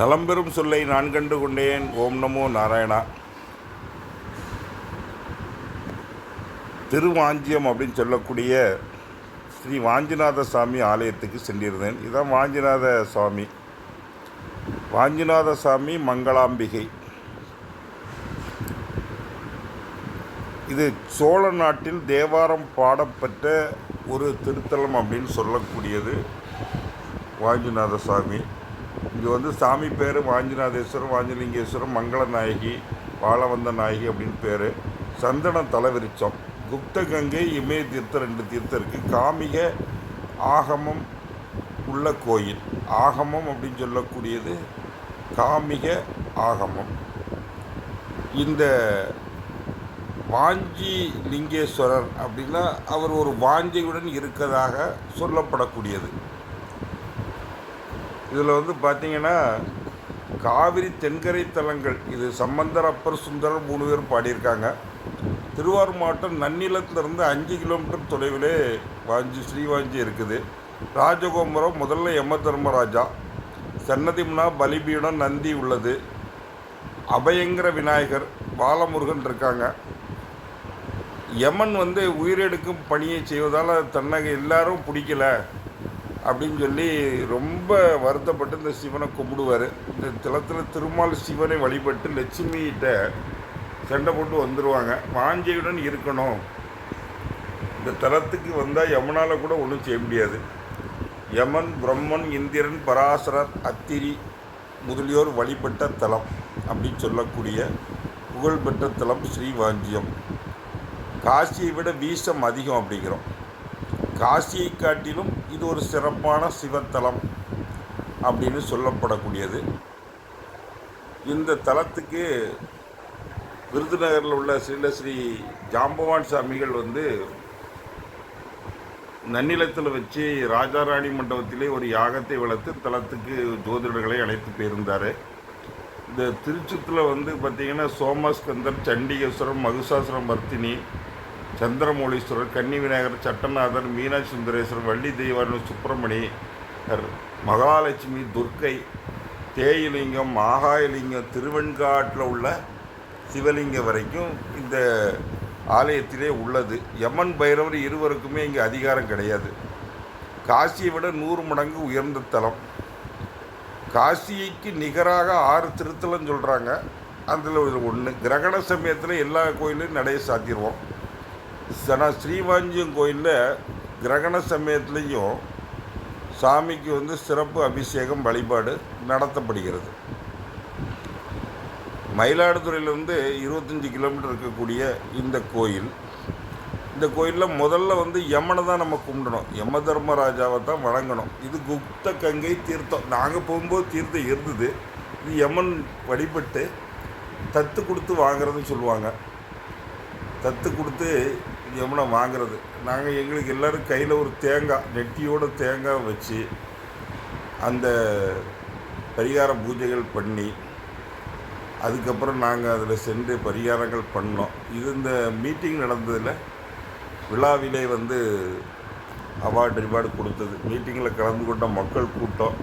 நலம்பெறும் சொல்லை நான் கண்டு கொண்டேன். ஓம் நமோ நாராயணா. திருவாஞ்சியம் அப்படின்னு சொல்லக்கூடிய ஸ்ரீ வாஞ்சிநாத சாமி ஆலயத்துக்கு சென்றிருந்தேன். இதுதான் வாஞ்சிநாத சுவாமி வாஞ்சிநாத சாமி மங்களாம்பிகை. இது சோழ நாட்டில் தேவாரம் பாடப்பெற்ற ஒரு திருத்தலம் அப்படின்னு சொல்லக்கூடியது வாஞ்சிநாத சாமி. இங்கே வந்து சாமி பேர் வாஞ்சிநாதேஸ்வரம் வாஞ்சலிங்கேஸ்வரம் மங்கள நாயகி வாழவந்த நாயகி அப்படின்னு பேர். சந்தன தலைவிரிச்சம் குப்த கங்கை இமய தீர்த்தம் ரெண்டு தீர்த்தம் இருக்குது காமிக ஆகமம் உள்ள கோயில். ஆகமம் அப்படின்னு சொல்லக்கூடியது காமிக ஆகமம். இந்த வாஞ்சி லிங்கேஸ்வரர் அப்படின்னா அவர் ஒரு வாஞ்சியுடன் இருக்கிறதாக சொல்லப்படக்கூடியது. இதில் வந்து பார்த்தீங்கன்னா காவிரி தென்கரை தலங்கள் இது சம்பந்தர் அப்பர் சுந்தரர் மூணு பேரும் பாடியிருக்காங்க. திருவாரூர் மாவட்டம் நன்னிலத்திலிருந்து அஞ்சு கிலோமீட்டர் தொலைவிலே வாஞ்சி ஸ்ரீவாஞ்சி இருக்குது. ராஜகோபுரம் முதல்ல யம தர்மராஜா. சன்னதிம்னா பலிபீடம் நந்தி உள்ளது. அபயங்கர விநாயகர் பாலமுருகன் இருக்காங்க. யமன் வந்து உயிரெடுக்கும் பணியை செய்வதால் தன்னை எல்லாரும் பிடிக்கல. அப்படின்னு சொல்லி ரொம்ப வருத்தப்பட்டு இந்த சிவனை கும்பிடுவார். இந்த தலத்தில் திருமால் சிவனை வழிபட்டு லட்சுமிகிட்ட சண்டை போட்டு வந்துடுவாங்க வாஞ்சையுடன் இருக்கணும். இந்த தலத்துக்கு வந்தால் யமனால் கூட ஒன்றும் செய்ய முடியாது. யமன் பிரம்மன் இந்திரன் பராசரர் அத்திரி முதலியோர் வழிபட்ட தலம் அப்படின்னு சொல்லக்கூடிய புகழ்பெற்ற தலம் ஸ்ரீவாஞ்சியம் காசியை விட வீசம் அதிகம் அப்படிங்கிறோம். காசியை காட்டிலும் இது ஒரு சிறப்பான சிவத்தலம் அப்படின்னு சொல்லப்படக்கூடியது. இந்த தலத்துக்கு விருதுநகரில் உள்ள ஸ்ரீலஸ்ரீ ஜாம்பவான் சாமிகள் வந்து நன்னிலத்தில் வச்சு ராஜாராணி மண்டபத்திலே ஒரு யாகத்தை வளர்த்து தலத்துக்கு ஜோதிடர்களை அழைத்து போயிருந்தார். இந்த திருச்சத்தில் வந்து பார்த்திங்கன்னா சோமஸ்கந்தர் சண்டிகேஸ்வரம் மகுசாசுரம் வர்த்தினி சந்திரமௌலீஸ்வரர் கன்னி விநாயகர் சட்டநாதர் மீனாட்சி சுந்தரேஸ்வரர் வள்ளி தெய்வான சுப்பிரமணி மகாலட்சுமி துர்க்கை தேயிலிங்கம் ஆகாயலிங்கம் திருவெண்காட்டில் உள்ள சிவலிங்கம் வரைக்கும் இந்த ஆலயத்திலே உள்ளது. யமன் பைரவர் இருவருக்குமே இங்கே அதிகாரம் கிடையாது. காசியை விட நூறு மடங்கு உயர்ந்த தலம். காசிக்கு நிகராக ஆறு திருத்தலம் சொல்கிறாங்க அதில் ஒரு ஒன்று கிரகண சமயத்தில் எல்லா கோயிலையும் நடைய சாத்திடுவோம் ஆனால் ஸ்ரீவாஞ்சியம் கோயிலில் கிரகண சமயத்துலேயும் சாமிக்கு வந்து சிறப்பு அபிஷேகம் வழிபாடு நடத்தப்படுகிறது. மயிலாடுதுறையிலேருந்து இருபத்தஞ்சி கிலோமீட்டர் இருக்கக்கூடிய இந்த கோயில். இந்த கோயிலில் முதல்ல வந்து யமனை தான் நம்ம கும்பிடணும். யம தர்மராஜாவை தான் வணங்கணும். இது குப்த கங்கை தீர்த்தம். நாங்கள் போகும்போது தீர்த்தம் இருந்தது. இது யமன் வழிபட்டு தத்து கொடுத்து வாங்குறதுன்னு சொல்லுவாங்க. தத்து கொடுத்து யமுனை வாங்குறது. நாங்கள் எங்களுக்கு எல்லோரும் கையில் ஒரு தேங்காய் நெட்டியோட தேங்காய் வச்சு அந்த பரிகார பூஜைகள் பண்ணி அதுக்கப்புறம் நாங்கள் அதில் சென்று பரிகாரங்கள் பண்ணோம். இது இந்த மீட்டிங் நடந்ததில் விழாவிலே வந்து அவார்டு ரிவார்டு கொடுத்தது. மீட்டிங்கில் கலந்து கொண்ட மக்கள் கூட்டம்.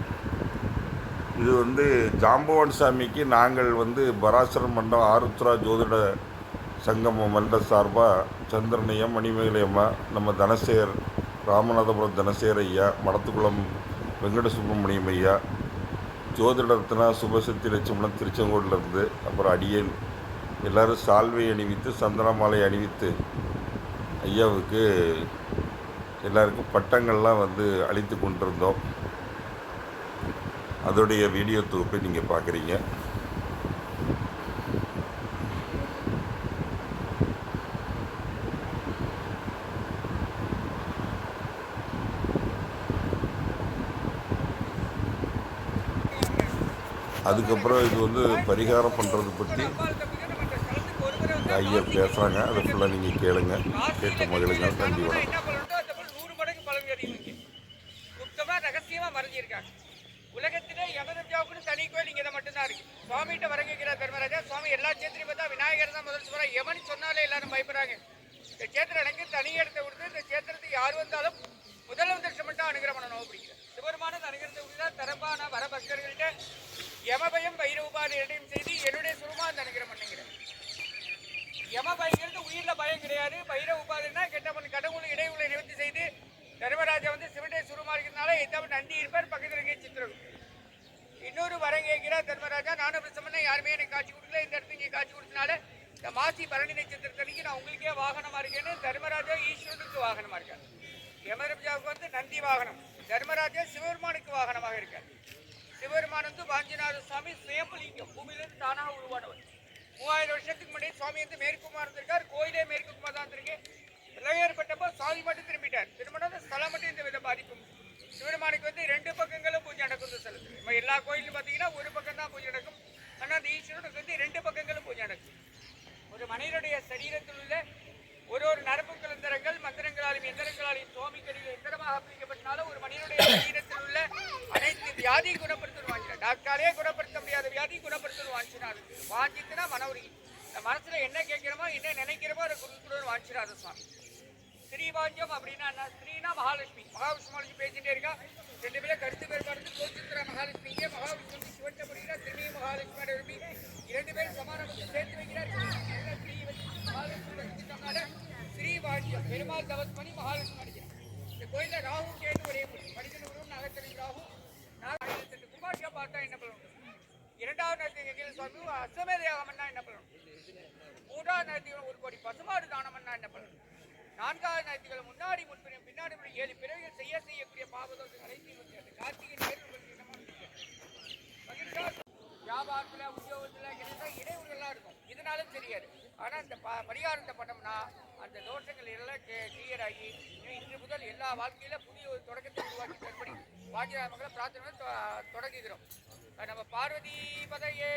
இது வந்து ஜாம்பவான் சாமிக்கு நாங்கள் வந்து பராசரம் மண்டபம் ஆருத்ரா ஜோதிட சங்கம மன்ற சார்பாக சந்திரனையா மணிமேகலையம்மா நம்ம தனசேகர் ராமநாதபுரம் தனசேகர் ஐயா மடத்துக்குளம் வெங்கட சுப்பிரமணியம் ஐயா ஜோதிடத்தினா சுபசக்தி லட்சுமணன் திருச்செங்கோட்டிலிருந்து அப்புறம் அடியேன். எல்லோரும் சால்வை அணிவித்து சந்தன மாலை அணிவித்து ஐயாவுக்கு எல்லாருக்கும் பட்டங்கள்லாம் வந்து அளித்து கொண்டிருந்தோம். அதோடைய வீடியோ தொகுப்பை நீங்கள் பார்க்குறீங்க. அதுக்கப்புறம் இது வந்து பரிகாரம் பண்ணுறது பற்றி ஐயா பேசுகிறாங்க அதை ஃபுல்லாக நீங்கள் கேளுங்க. கேட்ட மகளுங்க நன்றி வணக்கம். நூறு மடங்கு பலன் அறிவுக்கு குப்தமா ரகசியமா மறைஞ்சிருக்காங்க. உலகத்திலே யமதர்ஜாவுக்குன்னு தனி கோயில் இங்கே மட்டும்தான் இருக்கு. சுவாமிகிட்ட வர கேட்கிறார் பெருமராஜா சுவாமி எல்லா சேத்திரையும் பார்த்தா விநாயகர் தான் முதல் சொல்றா யமன் சொன்னாலே எல்லாரும் பயப்படுறாங்க. இந்த சேத்திரம் எனக்கு தனி இடத்தை கொடுத்து இந்த சேத்திரத்துக்கு யார் வந்தாலும் முதல் தரிசனம் மட்டும் அனுகிரகம் பண்ணணும். அப்படிங்கிற சிவருமான அனுகிரகத்தை கொடுத்தா தரப்பான வர பக்தர்கள்ட்ட யமபயம் செய்து என்னுடைய சுருமா நினைக்கிறேன் அனுகிரம் யம பயங்கிறது உயிர்ல பயம் கிடையாது. பைர உபாதினா கெட்டவன் கடவுள் இடைவுளை நிவர்த்தி செய்து தர்மராஜா வந்து சிவனுடைய சுருமா இருக்கிறதுனால எத்தவன் நந்தி இருப்பார். பக்கத்தில் இருக்கே சித்திரம் இன்னொரு வரம் கேட்கிறார் தர்மராஜா. நானும் பிரசமனை யாருமே எனக்கு காட்சி கொடுக்கல. இந்த இடத்துக்கு இங்கே காட்சி கொடுத்தனால இந்த மாசி பரணி நட்சத்திரத்தனைக்கு நான் உங்களுக்கே வாகனமாக இருக்கேன்னு தர்மராஜா ஈஸ்வரனுக்கு வாகனமாக இருக்கார். யமதர்மஜாவுக்கு வந்து நந்தி வாகனம். தர்மராஜா சிவபெருமானுக்கு வாகனமாக இருக்கார். சிவபெருமான் வந்து வாஞ்சிநாத சுவாமி சுயம்பலிங்கம் பூமியிலிருந்து தானாக உருவானவர். மூவாயிரம் வருஷத்துக்கு முன்னாடி சுவாமி வந்து மேற்குமா இருந்திருக்கார் கோயிலே மேற்குமா தான் இருக்கு பிரளயம் ஏற்பட்டப்போ சுவாமி மட்டும் திரும்பிட்டார். திரும்பினது ஸ்தலம் மட்டும் இந்த வித பாதிப்பும். சிவபெருமானுக்கு வந்து ரெண்டு பக்கங்களும் பூஜை நடக்கும் செலுத்து நம்ம எல்லா கோயிலும் பார்த்தீங்கன்னா ஒரு பக்கம் தான் பூஜை நடக்கும். ஆனால் அந்த ஈஸ்வரனுக்கு வந்து ரெண்டு பக்கங்களும் பூஜை நடக்கும். ஒரு மனிதனுடைய சரீரத்தில் உள்ள ஒரு ஒரு நரம்பு கலந்தரங்கள் மந்திரங்களாலும் எந்திரங்களாலும் சுவாமிக்கடியில் எந்திரமாக பிரிக்கப்பட்டனால ஒரு மனிதனுடைய சரீரம் வியாதியை குணப்படுத்தணும் வாங்கினார். டாக்டரே குணப்படுத்த முடியாத வியாதி குணப்படுத்தணும் வாங்கினார். வாங்கிட்டுனா மன உருகி இந்த மனசுல என்ன கேட்கிறோமோ என்ன நினைக்கிறோமோ அதை கொடுக்கணும்னு வாங்கினார் சுவாமி. ஸ்ரீவாஞ்சியம் அப்படின்னா என்ன? ஸ்ரீனா மகாலட்சுமி. மகாவிஷ்ணு பேசிட்டே இருக்கா. ரெண்டு பேரும் கருத்து வேறுபாடு கோச்சித்திர மகாலட்சுமியே மகாவிஷ்ணு சிவட்ட முடிகிறார் திரும்பி மகாலட்சுமி விரும்பி இரண்டு பேரும் சமானம் சேர்த்து வைக்கிறார். எல்லாம் ஸ்ரீ மகாலட்சுமி பெருமாள் தவஸ் பண்ணி மகாலட்சுமி அடிக்கிறார் இந்த கோயிலில் ராகு கேட்டு ஒரே மனிதன் உருவம் நகத்தறிவு ராகு. நாலாயிரத்தெட்டு பார்த்தா என்ன பண்ணணும்? இரண்டாவது நேரத்துக்கு எங்கே சுவாமி அஸ்வமேத என்ன பண்ணணும்? மூன்றாவது நேரத்துக்கு ஒரு கோடி பசுமாடு தானம்னா என்ன பண்ணணும்? நான்காவது நேரத்துக்கு முன்னாடி முன்பின் பின்னாடி முன்னாடி ஏழு பிறகு செய்ய செய்யக்கூடிய பாவதோஷம் அனைத்தையும் அந்த கார்த்திகை நேரில் வியாபாரத்தில் உத்தியோகத்தில் கிட்டத்தட்ட இடையூறுகள்லாம் இருக்கும். இதனாலும் தெரியாது. ஆனால் இந்த ப பரிகாரத்தை பண்ணோம்னா அந்த தோஷங்கள் எல்லாம் கிளியர் ஆகி இன்று முதல் எல்லா வாழ்க்கையில புதிய ஒரு தொடக்கத்தை உருவாக்கி தரும்படி வாஜிராஜ மக்களை பிரார்த்தனை தொடங்குகிறோம். நம்ம பார்வதி பதையே.